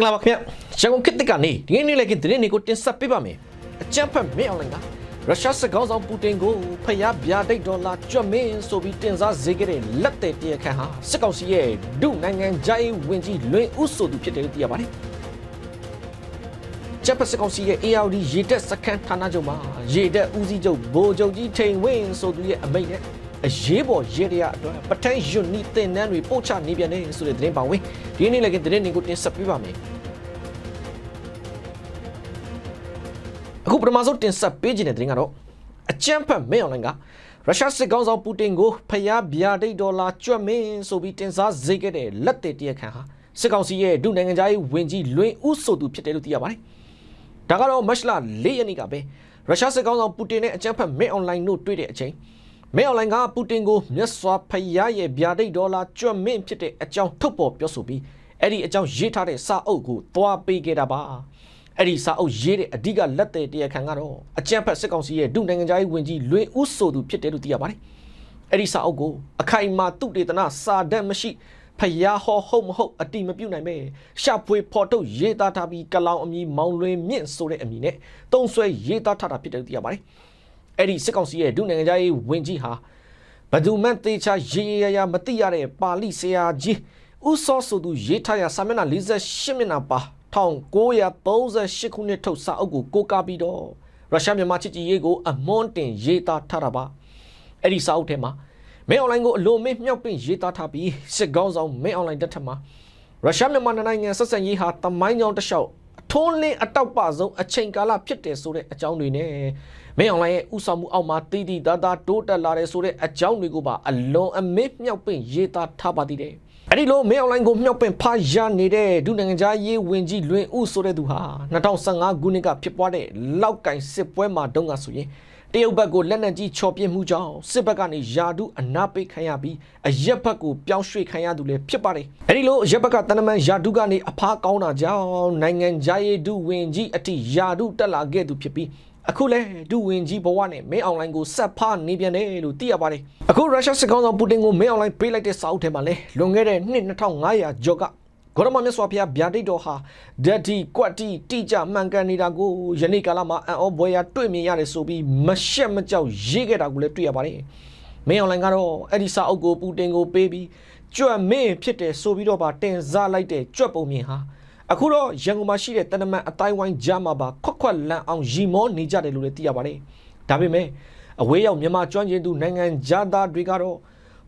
င်္ဂလာပါခင်ဗျရန်ကုန်ခေတ်သစ်ကနေဒီနေ့နေ့လည်းကသတင်းတွေကိုတင်ဆက်ပေးပါမယ်အကြမ်းဖက်မင်းအောင်လိုင်းကရုရှားစစ်ကောင်ဆောင်ပူတင်ကိုဖျားဗျာဒိတ်ဒေါ်လာကြွမင်းဆိုပြီးတင်စားစေခဲ့တဲ့လက်တဲ့တရားခံဟာစစ်ကောင်စီရဲ့ဒုနိုင်ငံဂျိုင်းဝင်ကြီးလွင်ဦးဆိုသူဖြစ်တယ်လို့သိရပါတယ်ဂျပန်စစ်ကောင်စီရဲ့ ARD ရေတက်စကန်ဌာနချုပ်မှာရေတက်ဦးစီးချုပ်ဗိုလ်ချုပ်ကြီးထိန်ဝင်းဆိုသူရဲ့အမိန့်နဲ့ အရေးပေါ်ရေတရအတွက်ပထန်ယွနီတင်နန်းတွေပို့ချနေပြန်တယ်ဆိုတဲ့သတင်းပါဝင်ဒီနေ့လည်းကသတင်းတွေကိုတင်ဆက်ပေးပါမယ်အခုပထမဆုံးတင်ဆက်ပေးခြင်းတဲ့သတင်းကတော့အကြမ်းဖက်မင်းအွန်လိုင်းကရုရှားစစ်ကောင်ဆောင်ပူတင်ကိုဖျားဗျာဒိတ်ဒေါ်လာကြွက်မင်းဆိုပြီးတင်စားစေခဲ့တဲ့လက်တဲ့တရားခံဟာစစ်ကောင်စီရဲ့ဒုနိုင်ငံသားရေးဝင်ကြီးလွင်ဦးဆိုသူဖြစ်တယ်လို့သိရပါတယ်ဒါကတော့မတ်လ၄ရက်နေ့ကပဲရုရှားစစ်ကောင်ဆောင်ပူတင်နဲ့အကြမ်းဖက်မင်းအွန်လိုင်းတို့တွေ့တဲ့အချိန် မင်းအွန်လိုင်းကပူတင်ကိုမြတ်စွာဘုရားရဲ့ဗျာဒိတ်ဒေါ်လာကြွက်မင်းဖြစ်တဲ့အကြောင်းထုတ်ပေါ်ပြောဆိုပြီးအဲ့ဒီအကြောင်းရေးထားတဲ့စာအုပ်ကိုသွားပေးခဲ့တာပါအဲ့ဒီစာအုပ်ရေးတဲ့အဓိကလက်သည်တရားခံကတော့အကြမ်းဖက်စစ်ကောင်စီရဲ့ဒုနိုင်ငံသားရေးဝန်ကြီးလွင်ဦးဆိုသူဖြစ်တယ်လို့သိရပါတယ်အဲ့ဒီစာအုပ်ကိုအခိုင်အမာသူတေသနာစာတတ်မရှိဖျားဟောဟုတ်မဟုတ်အတိမပြုတ်နိုင်ပဲရှာဖွေဖော်ထုတ်ရေးသားထားပြီးကလောင်အမီမောင်လွင်မြင့်ဆိုတဲ့အမည်နဲ့တုံးဆွဲရေးသားထားတာဖြစ်တယ်လို့သိရပါတယ် အဲ့ဒီစစ်ကောင်စီရဲ့ဒုနိုင်ငံသားရေးဝန်ကြီးဟာဘယ်သူမှသေချာရေးရရမသိရတဲ့ပါဠိဆရာကြီးဥစောဆိုသူရေးထားရစာမျက်နှာ48မျက်နှာပါ1938ခုနှစ်ထုတ်စာအုပ်ကိုကိုးကားပြီးတော့ရုရှားမြန်မာချစ်ကြည်ရေးကိုအမွန်းတင်ရေးသားထားတာပါအဲ့ဒီစာအုပ်ထဲမှာမင်းအွန်လိုင်းကိုအလိုမင်းမြောက်ပင့်ရေးသားထားပြီးစစ်ကောင်းဆောင်မင်းအွန်လိုင်းတက်ထက်မှာရုရှားမြန်မာနိုင်ငံဆက်ဆံရေးဟာတမိုင်းကြောင်တစ်လျှောက် အထုံးလင်းအတောက်ပဆုံးအချိန်ကာလဖြစ်တယ်ဆိုတဲ့အကြောင်းတွေနဲ့မင်းအွန်လိုင်းရဲ့ဥဆောင်မှုအောက်မှာတည်တည်သားသားတိုးတက်လာတယ်ဆိုတဲ့အကြောင်းတွေကိုပါအလွန်အမင်းမြောက်ပင့်ရေးသားထားပါသေးတယ်အဲ့ဒီလိုမင်းအွန်လိုင်းကိုမြောက်ပင်ဖာရနေတဲ့ဒုနိုင်ငံသားရေးဝင်ကြီးလွင်ဦးဆိုတဲ့သူဟာ2015ခုနှစ်ကဖြစ်ပွားတဲ့လောက်ကင်စစ်ပွဲမှာတုန်းကဆိုရင် တရုတ်ဘက်ကိုလက်နက်ကြီးချော်ပြစ်မှုကြောင့်စစ်ဘက်ကနေယာဒုအနာပိတ်ခံရပြီးအရက်ဘက်ကိုပြောင်းရွှေ့ခံရသူလည်းဖြစ်ပါတယ်။အဲဒီလိုအရက်ဘက်ကတနမန်ယာဒုကနေအဖားကောင်းတာကြောင့်နိုင်ငံဂျာယေဒုဝင်ကြီးအထိယာဒုတက်လာခဲ့သူဖြစ်ပြီးအခုလဲဒုဝင်ကြီးဘဝနဲ့မင်းအွန်လိုင်းကိုဆက်ဖားနေပြန်တယ်လို့သိရပါတယ်အခုရုရှားစစ်ကောင်ဆောင်ပူတင်ကိုမင်းအွန်လိုင်းပေးလိုက်တဲ့စာအုပ်ထဲမှာလဲလွန်ခဲ့တဲ့နှစ်2500ကျော်က ဂေါရမမြတ်စွာဘုရားဗျာဒိတ်တော်ဟာဓာတိကွက်တီတိကျမှန်ကန်နေတာကိုယနေ့ကာလမှာအံ့ဩဘွယ်ရာတွေ့မြင်ရတယ်ဆိုပြီးမရှက်မကြောက်ရေးခဲ့တာကိုလည်းတွေ့ရပါတယ်မင်းအွန်လိုင်းကတော့အဲ့ဒီစာအုပ်ကိုပူတင်ကိုပေးပြီးကြွက်မင်းဖြစ်တယ်ဆိုပြီးတော့ပါတင်စားလိုက်တဲ့ကြွက်ပုံမြင်ဟာအခုတော့ရန်ကုန်မှာရှိတဲ့တနမန်အတိုင်းဝိုင်းကြားမှာပါခွက်ခွက်လန့်အောင်ရီမောနေကြတယ်လို့လည်းသိရပါတယ်ဒါပေမဲ့အဝေးရောက်မြန်မာကျွမ်းကျင်သူနိုင်ငံသားတွေကတော့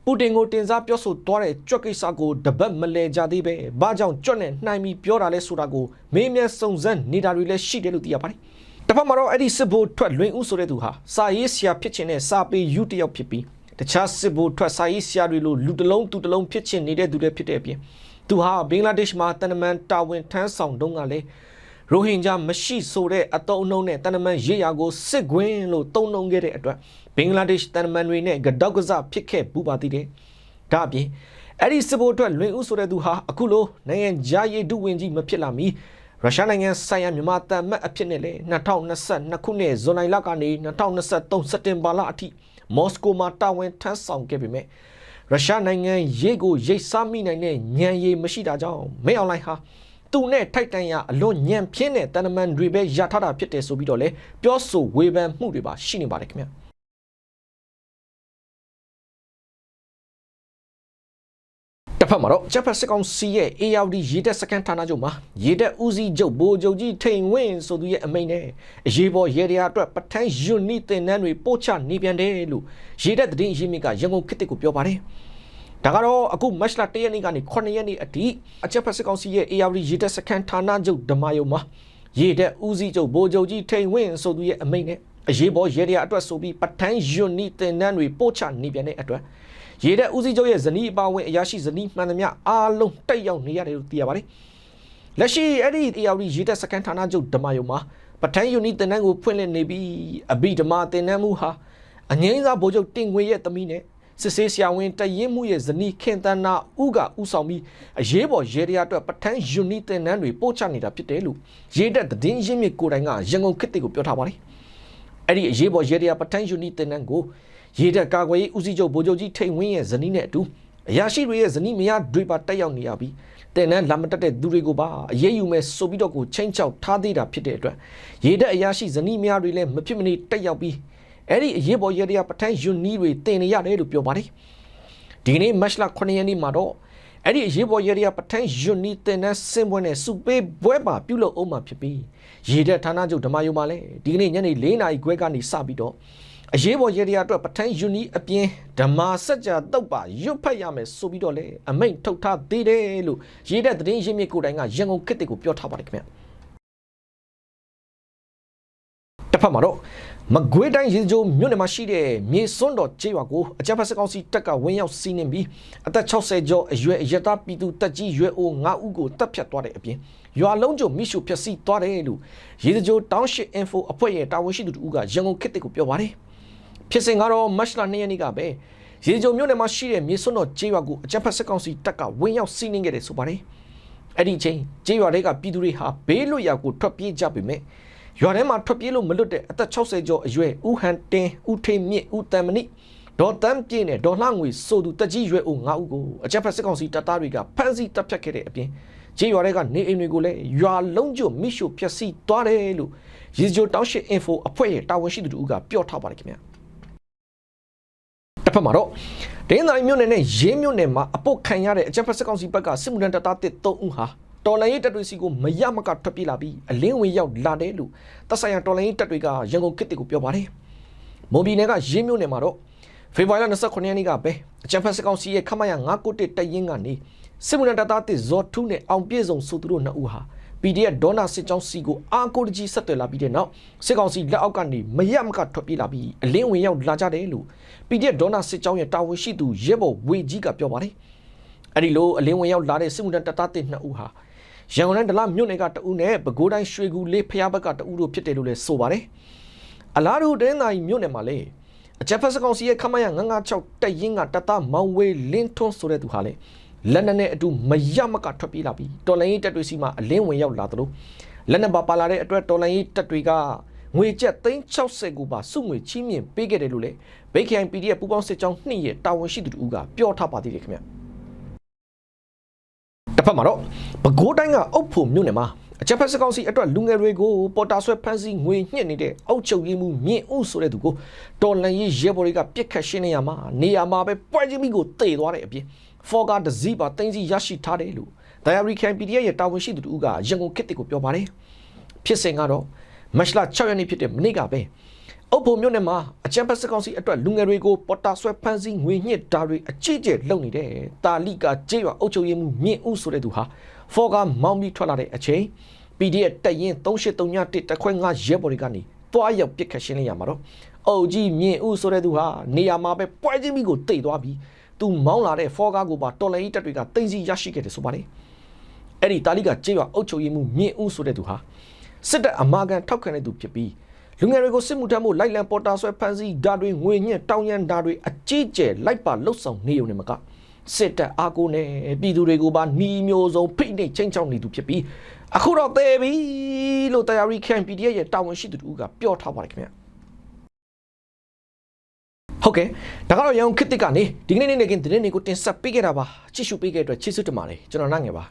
ပူတင်ကိုတင်စားပြောဆိုသွားတဲ့ကြွက်ကိစ္စကိုတပတ်မလဲကြသေးပဲဘာကြောင့်ကြွက်နဲ့နှိုင်းပြီးပြောတာလဲဆိုတာကိုမေးမြန်းစုံစမ်းနေတာတွေလည်းရှိတယ်လို့သိရပါတယ်တစ်ဖက်မှာတော့အဲ့ဒီစစ်ဘိုးထွက်လွင်ဦးဆိုတဲ့သူဟာစာရေးဆရာဖြစ်ခြင်းနဲ့စာပေယူတယောက်ဖြစ်ပြီးတခြားစစ်ဘိုးထွက်စာရေးဆရာတွေလိုလူတစ်လုံးသူတစ်လုံးဖြစ်ခြင်းနေတဲ့သူတွေဖြစ်တဲ့အပြင်သူဟာဘင်္ဂလားဒေ့ရှ်မှာတန်တမန်တာဝန်ထမ်းဆောင်တုန်းကလည်း ရိုဟင်ဂျာမရှိဆိုတဲ့အတုံးအနှုံးနဲ့တန်တမန်ရေးရာကိုစစ်ကွင်းလို့တုံးနှုံခဲ့တဲ့အတွက်ဘင်္ဂလားဒေ့ရှ်တန်တမန်တွေနဲ့ကတောက်ကစားဖြစ်ခဲ့ပူပါသေးတယ်။ဒါအပြင်အဲ့ဒီစစ်ဘိုးအတွက်လွင်ဦးဆိုတဲ့သူဟာအခုလိုနိုင်ငံဂျာရီဒုဝင်ကြီးမဖြစ်လာမီရုရှားနိုင်ငံဆိုင်ရာမြန်မာတန်မတ်အဖြစ်နဲ့လေ2022ခုနှစ်ဇွန်လလကနေ2023စက်တင်ဘာလအထိမော်စကိုမှာတာဝန်ထမ်းဆောင်ခဲ့ပေမဲ့ရုရှားနိုင်ငံရေးကိုရိတ်စားမိနိုင်တဲ့ညံရည်မရှိတာကြောင့်မင်းအွန်လိုင်းဟာ သူနဲ့ထိုက်တန်ရအလွန်ညံပြင်းတဲ့တန်တမန်တွေပဲရထားတာဖြစ်တယ်ဆိုပြီးတော့လေပြောဆိုဝေဖန်မှုတွေပါရှိနေပါတယ်ခင်ဗျာတစ်ဖက်မှာတော့ဂျပန်စစ်ကောင်စီရဲ့ ARD ရေတပ်စကန်ဌာနချုပ်မှာရေတပ်ဦးစီးချုပ်ဗိုလ်ချုပ်ကြီးထိန်ဝင်းဆိုသူရဲ့အမိန့်နဲ့အရေးပေါ်ရေတရားအတွက်ပထန်းယူနီတင်နန်းတွေပို့ချနေပြန်တယ်လို့ရေတပ်သတင်းရင်းမြစ်ကရန်ကုန်ခေတ်တစ်ကိုပြောပါတယ် ဒါကတော့အခုမတ်လ၁ရက်နေ့ကနေ9ရက်နေ့အထိအချက်ဖက်စစ်ကောင်စီရဲ့ ARD ရေတပ်စကန်ဌာနချုပ်ဓမာယုံမှာရေတပ်ဦးစီးချုပ်ဗိုလ်ချုပ်ကြီးထိန်ဝင်းဆိုသူရဲ့အမိန့်နဲ့အရေးပေါ်ရေတရားအတွက်ဆိုပြီးပထန်းယူနီတင်နန်းတွေပို့ချနေပြန်တဲ့အတွက်ရေတဲ့ဦးစီးချုပ်ရဲ့ဇနီးအပါဝင်အရာရှိဇနီးမှန်သမျှအားလုံးတက်ရောက်နေရတယ်လို့သိရပါတယ်။လက်ရှိအဲ့ဒီ ARD ရေတဲ့စကန်ဌာနချုပ်ဓမ္မယုံမှာပထန်းယူနီတင်နန်းကိုဖွင့်လှစ်နေပြီးအဘိဓမ္မာတင်နန်းမှုဟာအငိမ့်စားဗိုလ်ချုပ်တင်ငွေရဲ့သမီးနဲ့ စစ်ဆေးဆရာဝန်တရင်မှုရဲ့ဇနီးခင်တန်းနာဥကဥဆောင်ပြီးအရေးပေါ်ရေတရားအတွက်ပထန်းယူနီတင်နန်းတွေပို့ချနေတာဖြစ်တယ်လို့ရေတဲ့သတင်းရင်းမြစ်ကိုယ်တိုင်ကရန်ကုန်ခေတ်တွေကိုပြောထားပါတယ်။အဲ့ဒီအရေးပေါ်ရေတရားပထန်းယူနီတင်နန်းကိုရေတပ်ကာကွယ်ရေးဦးစီးချုပ်ဗိုလ်ချုပ်ကြီးထိန်ဝင်းရဲ့ဇနီးနဲ့အတူအရာရှိတွေရဲ့ဇနီးမယားတွေပါတက်ရောက်နေရပြီးတင်နဲ့လာမတက်တဲ့သူတွေကိုပါအရေးယူမယ်ဆိုပြီးတော့ကိုချင်းချောက်ထားသေးတာဖြစ်တဲ့အတွက်ရေတက်အရာရှိဇနီးမယားတွေလည်းမဖြစ်မနေတက်ရောက်ပြီး အဲ့ဒီအရေးပေါ်ရေတရားပထန်းယွန်နီတွေတင်နေရတယ်လို့ပြောပါတယ်ဒီကနေ့မတ်လ9ရက်နေ့မှာတော့အဲ့ဒီအရေးပေါ်ရေတရားပထန်းယွန်နီတင်တဲ့စင်ပွဲနဲ့စုပေးပွဲပါပြုလုပ်အောင်မှာဖြစ်ပြီးရေတက်ဌာနချုပ်ဓမ္မယုံမှာလည်းဒီကနေ့ညနေ4နာရီခွဲကနေစပြီးတော့အရေးပေါ်ရေတရားအတွက်ပထန်းယွန်နီအပြင်ဓမ္မစကြာတုတ်ပါရွတ်ဖတ်ရမယ်ဆိုပြီးတော့လေအမိန့်ထုတ်ထားသေးတယ်လို့ရေတက်သတင်းရင်းမြစ်ကိုယ်တိုင်ကရန်ကုန်ခေတ်တွေကိုပြောထားပါတယ်ခင်ဗျာ ဖက်မှာတော့မကွေးတိုင်းရေကြိုးမြို့နယ်မှာရှိတဲ့မြေစွန်းတော်ကျေးရွာကိုအကြမ်းဖက်စစ်ကောင်စီတပ်ကဝင်ရောက်စီးနင်းပြီးအသက်60ကျော်အရွယ်အရတာပြည်သူတက်ကြီးရွယ်အို9ဦးကိုတပ်ဖြတ်သွားတဲ့အပြင်ရွာလုံးကျုံမိရှုဖျက်ဆီးသွားတယ်လို့ရေကြိုးတောင်းရှစ် info အဖွဲ့ရဲ့တာဝန်ရှိသူတို့ကရန်ကုန်ခေတ်တွေကိုပြောပါတယ်ဖြစ်စဉ်ကတော့မတ်လ2ရက်နေ့ကပဲရေကြိုမြို့နယ်မှာရှိတဲ့မြေစွန်းတော်ကျေးရွာကိုအကြမ်းဖက်စစ်ကောင်စီတပ်ကဝင်ရောက်စီးနင်းခဲ့တယ်ဆိုပါတယ်အဲ့ဒီချိန်ကျေးရွာတွေကပြည်သူတွေဟာဘေးလွတ်ရာကိုထွက်ပြေးကြပေမဲ့ ရွာထဲမှာထွက်ပြေးလို့မလွတ်တဲ့အသက်60ကျော်အရွယ်ဦးဟန်တင်းဦးထိန်မြင့်ဦးတန်မဏိဒေါ်တန်းပြည့်နဲ့ဒေါ်လှငွေဆိုသူတက်ကြီးရွယ်အို9ဦးကိုအကြမ်းဖက်စစ်ကောင်စီတပ်သားတွေကဖမ်းဆီးတပ်ဖြတ်ခဲ့တဲ့အပြင်ကျေးရွာတွေက နေအိမ်တွေကိုလည်းရွာလုံးကျွမိရှုဖျက်ဆီးသွားတယ်လို့ရေဂျိုတောင်းရှိ info အဖွဲ့ရဲ့တာဝန်ရှိသူတို့ကပြောထားပါတယ်ခင်ဗျာတစ်ဖက်မှာတော့ဒင်းတိုင်းမြို့နယ်နဲ့ရေးမြို့နယ်မှာအပုတ်ခံရတဲ့အကြမ်းဖက်စစ်ကောင်စီဘက်ကစစ်မှုထမ်းတပ်သားတစ်3ဦးဟာ တော်လိုင်းရေးတပ်တွေစီကိုမရမကထွက်ပြေးလာပြီးအလင်းဝင်ရောက်လာတယ်လို့တပ်ဆိုင်ရာတော်လိုင်းရေးတပ်တွေကရန်ကုန်ခေတ်တွေကိုပြောပါတယ်။မွန်ပြည်နယ်ကရေးမြို့နယ်မှာတော့ဖေဖော်ဝါရီလ29ရက်နေ့ကပဲအကြမ်းဖက်စစ်ကောင်စီရဲ့ခမရ991တပ်ရင်းကနေစစ်မှုထမ်းတပ်သားတစ်ဇော်ထူးနဲ့အောင်ပြည့်စုံဆိုသူတို့နှစ်ဦးဟာ PDF ဒေါနာစစ်ကြောင်းစီကိုအာကိုတကြီးဆက်သွယ်လာပြီးတဲ့နောက်စစ်ကောင်စီလက်အောက်ကနေမရမကထွက်ပြေးလာပြီးအလင်းဝင်ရောက်လာကြတယ်လို့ PDF ဒေါနာစစ်ကြောင်းရဲ့တာဝန်ရှိသူရဲဘော်ဝေကြီးကပြောပါတယ်။အဲဒီလိုအလင်းဝင်ရောက်လာတဲ့စစ်မှုထမ်းတပ်သားတစ်နှစ်ဦးဟာ ရန်ကုန်တိုင်းဒလမြို့နယ်ကတဦးနဲ့ပဲခူးတိုင်းရွှေကူလေးဖျားဘက်ကတဦးတို့ဖြစ်တယ်လို့လည်းဆိုပါတယ်။အလားတူတင်းသာကြီးမြို့နယ်မှာလည်းအချက်ဖက်စကောင်စီရဲ့ခမရ996တက်ရင်ကတသားမောင်ဝေးလင်းထွန်းဆိုတဲ့သူဟာလည်းလက်နက်နဲ့အတူမရမကထွက်ပြေးလာပြီးတော်လိုင်းရေးတပ်တွေစီမှာအလင်းဝင်ရောက်လာသလိုလက်နက်ပါပါလာတဲ့အတွက်တော်လိုင်းရေးတပ်တွေကငွေကျပ်360ကိုပါစုငွေချီးမြှင့်ပေးခဲ့တယ်လို့လည်းဘိတ်ခိုင် PDF ပူပေါင်းစစ်ကြောင်းနှစ်ရဲ့တာဝန်ရှိသူတို့ကပြောထားပါသေးတယ်ခင်ဗျ တစ်ဖက်မှာတော့ပဲခူးတိုင်းကအုပ်ဖို့မြို့နယ်မှာအချက်ဖက်စကောင်စီအတွက်လူငယ်တွေကိုပေါ်တာဆွဲဖမ်းဆီးငွေညှစ်နေတဲ့အုပ်ချုပ်ရေးမှုမြင့်ဥဆိုတဲ့သူကိုတော်လန်ရေးရဲဘော်တွေကပြစ်ခတ်ရှင်းနေရမှာနေရာမှာပဲပွဲချင်းမိကိုတေသွားတဲ့အပြင်ဖော်ကားဒဇီပါတင်းစီရရှိထားတယ်လို့ဒိုင်ယာရီကန်ပီဒီရဲ့တာဝန်ရှိသူတို့ကရန်ကုန်ခေတ်တစ်ကိုပြောပါတယ်ဖြစ်စဉ်ကတော့မတ်လ6ရက်နေ့ဖြစ်တဲ့မနေ့ကပဲ အုပ်ဖို့မြို့နယ်မှာအချမ်းဖက်စကောင်စီအတွက်လူငယ်တွေကိုပေါ်တာဆွဲဖမ်းဆီးငွေညှစ်တာတွေအကြီးကျယ်လုပ်နေတယ်တာလိကကျေးရွာအုပ်ချုပ်ရေးမှုမြင့်ဥဆိုတဲ့သူဟာဖော်ကားမောင်းပြီးထွက်လာတဲ့အချိန် PDF တက်ရင်3831တက်ခွဲ9ရဲဘော်တွေကနေတွားရောက်ပစ်ခတ်ရှင်းလင်းရမှာတော့အုပ်ကြီးမြင့်ဥဆိုတဲ့သူဟာနေရာမှာပဲပွဲချင်းမိကိုတိတ်သွားပြီးသူမောင်းလာတဲ့ဖော်ကားကိုပါတော်လိုင်းတက်တွေကတင်စီရရှိခဲ့တယ်ဆိုပါတယ်အဲ့ဒီတာလိကကျေးရွာအုပ်ချုပ်ရေးမှုမြင့်ဥဆိုတဲ့သူဟာစစ်တပ်အမာခံထောက်ခံတဲ့သူဖြစ်ပြီး လူငယ်တွေကိုစစ်မှုထမ်းဖို့လိုက်လံပေါ်တာဆွဲဖမ်းဆီးဓာတွေငွေညှက်တောင်းရန်ဓာတွေအကြီးကျယ်လိုက်ပါလှုပ်ဆောင်နေုံနဲ့မကစစ်တပ်အားကိုနဲ့ပြည်သူတွေကိုပါနှီးမျိုးစုံဖိနှိပ်ချင်းချောင်းနေသူဖြစ်ပြီးအခုတော့သေပြီလို့တရားရီကန် PDF ရဲ့တာဝန်ရှိသူတို့ကပြောထားပါတယ်ခင်ဗျဟုတ်ကဲ့ဒါကတော့ရန်ကုန်ခေတ်တစ်ကနေဒီကနေ့နေ့နေ့ကင်းသတင်းတွေကိုတင်ဆက်ပေးခဲ့တာပါကြည့်ရှုပေးခဲ့တဲ့အတွက်ကျေးဇူးတင်ပါတယ်ကျွန်တော်နိုင်ငယ်ပါ